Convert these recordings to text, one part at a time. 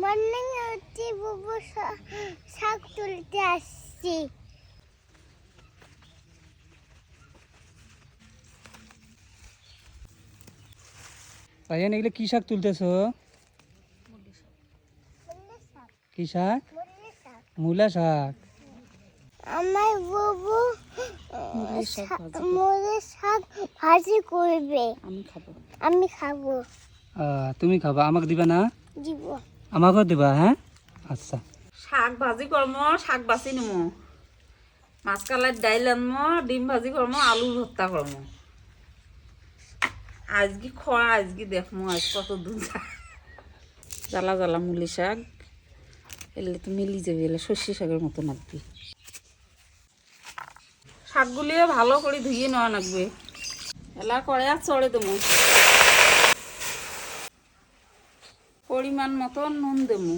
Morning হচ্ছে বুবু শাক তুলতে আসছি। রায়ান এগুলো কি শাক তুলতেছো? কি শাক? মূলা শাক। আমার বুবু মুরলি শাক ভাজি করবে। আমি খাব। আমি খাব। তুমি খাবা আমাকে দিবা না? দিব। আমাকেও দিবা হ্যাঁ আচ্ছা। শাক ভাজি করম শাক বাছি নিম। মাছ কালাই দাইল আনমো ডিম ভাজি করম আলু ভর্তা করম আজকে খোয়া আজকে দেখমো আজ কত দূর। জ্বালা জ্বালা মুলি শাক। এলে তো মিলি যাবে, এলে সর্ষে শাকের মতো লাগবে শাকগুলিও ভালো করে ধুয়ে নেওয়া লাগবে এলা আর চড়ে দেবো পরিমাণ মতো নুন দেবো।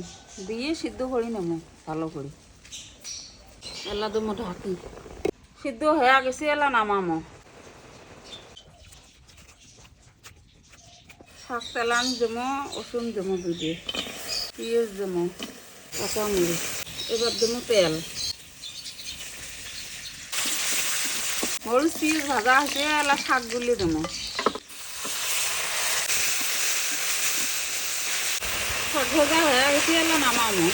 দিয়ে সিদ্ধ করে নেব, ভালো করে। এলা দেবো ঢাকি সিদ্ধ হয়ে গেছে, এলা নামামো শাক তেলান দেবো, রসুন দেবো দুধে পেঁয়াজ দেবো, কাঁচামরিচ। এবার দেবো তেল। মরিচ পিস ভাজা আছে এলা শাকগুলি দেবো। ভাজা হয়ে গেছে, এলা নামামো।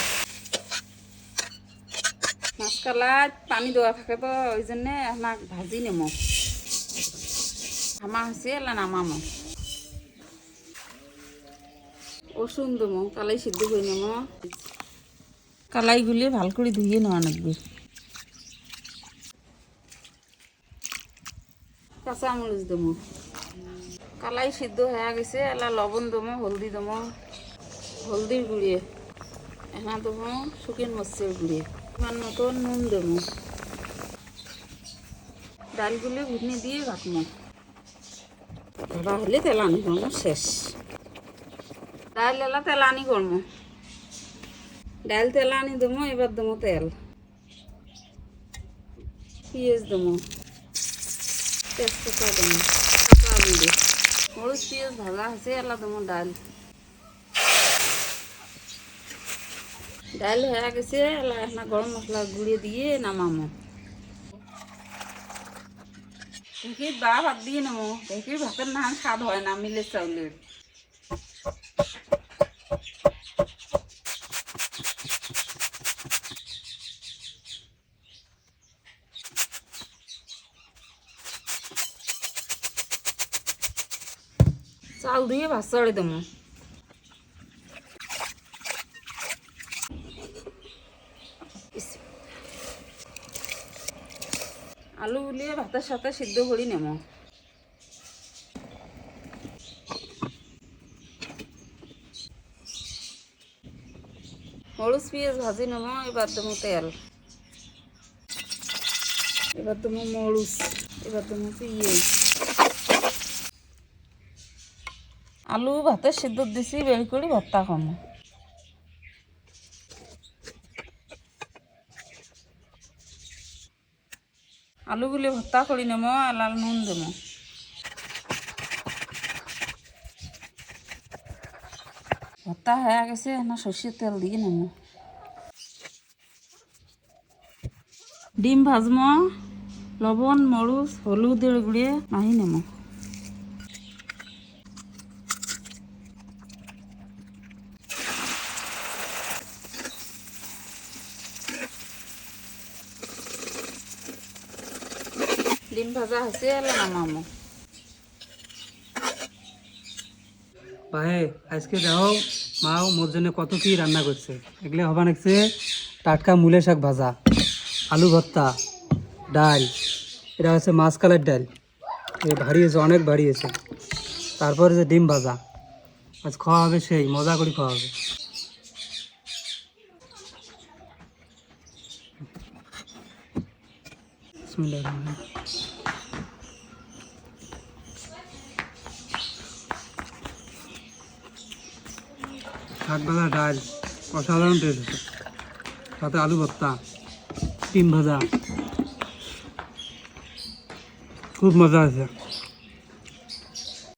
মাছকালায় পানি দেওয়া থাকে তো ওই জন্যে আমাক ভাজি নেমো। আমার হয়েছে এলা নামামো। রসুন দেবো কালাই সিদ্ধ করে নেব কালাইগুলি ভালো করে ধুয়ে নেওয়া লাগবে কাঁচামরিচ দেবো কালাই সিদ্ধ হয়ে গেছে, এলা লবণ দেবো হলদি দেবো হলদির গুঁড়িয়ে এনা দেবো শুকিন মরিচের গুঁড়িয়ে ইমান মতো নুন দেবো। ডালগুলি ঘুটনি দিয়ে রাখব ভাবা হলে তেলানি করব, শেষ। ডাল এলা তেলানি করব। ডাল তেলানি দেবো, এবার দেবো তেল। পেঁয়াজ দেবো। তেজপাতা দেবো মরিচ, পেঁয়াজ ভাজা আছে, এলা দেবো ডাল। ডাল হয়ে গেছে এখন গরম মশলা গুঁড়িয়ে দিয়ে নামামো। ঢেঁকির বা ভাত দিয়ে নেব ঢেঁকির ভাতের না স্বাদ হয় না, মিলে চাউলের চাল দিয়ে ভাত চড়ে দেবো আলু গুলিয়ে ভাতের সাথে সিদ্ধ করি নেব। হলুদ পেঁয়াজ ভাজি নেব, এবার দেবো তেল। এবার দেবো মরুচ, এবার দেবো পেঁয়াজ। আলু ভাতের সিদ্ধ দিছি, বের করি ভর্তা খামো। আলুগুলি ভর্তা করে নেব আর লাল নুন দেবো ভর্তা হয়ে গেছে না সর্ষের তেল দিয়ে নেব ডিম ভাজমো, লবণ মরুচ হলুদের গুঁড়িয়ে মাহি নেব ডিম ভাজা হয়েছে এলা নামামো। ভাই আজকে দেখো, মাও মোর জন্য কত কি রান্না করছে এগুলো হবা নাকছে টাটকা মূলে শাক ভাজা, আলু ভর্তা ডাল এটা হচ্ছে মাছ কালার ডাল এ ভারী হয়েছে অনেক ভারী হয়েছে তারপরে যে ডিম ভাজা। আজ খাওয়া হবে সেই, মজা করে খাওয়া হবে। বিসমিল্লাহির শাক ভাজা ডাল অসাধারণ টেস্ট আছে। সাথে আলু ভর্তা ডিম ভাজা। খুব মজা আছে।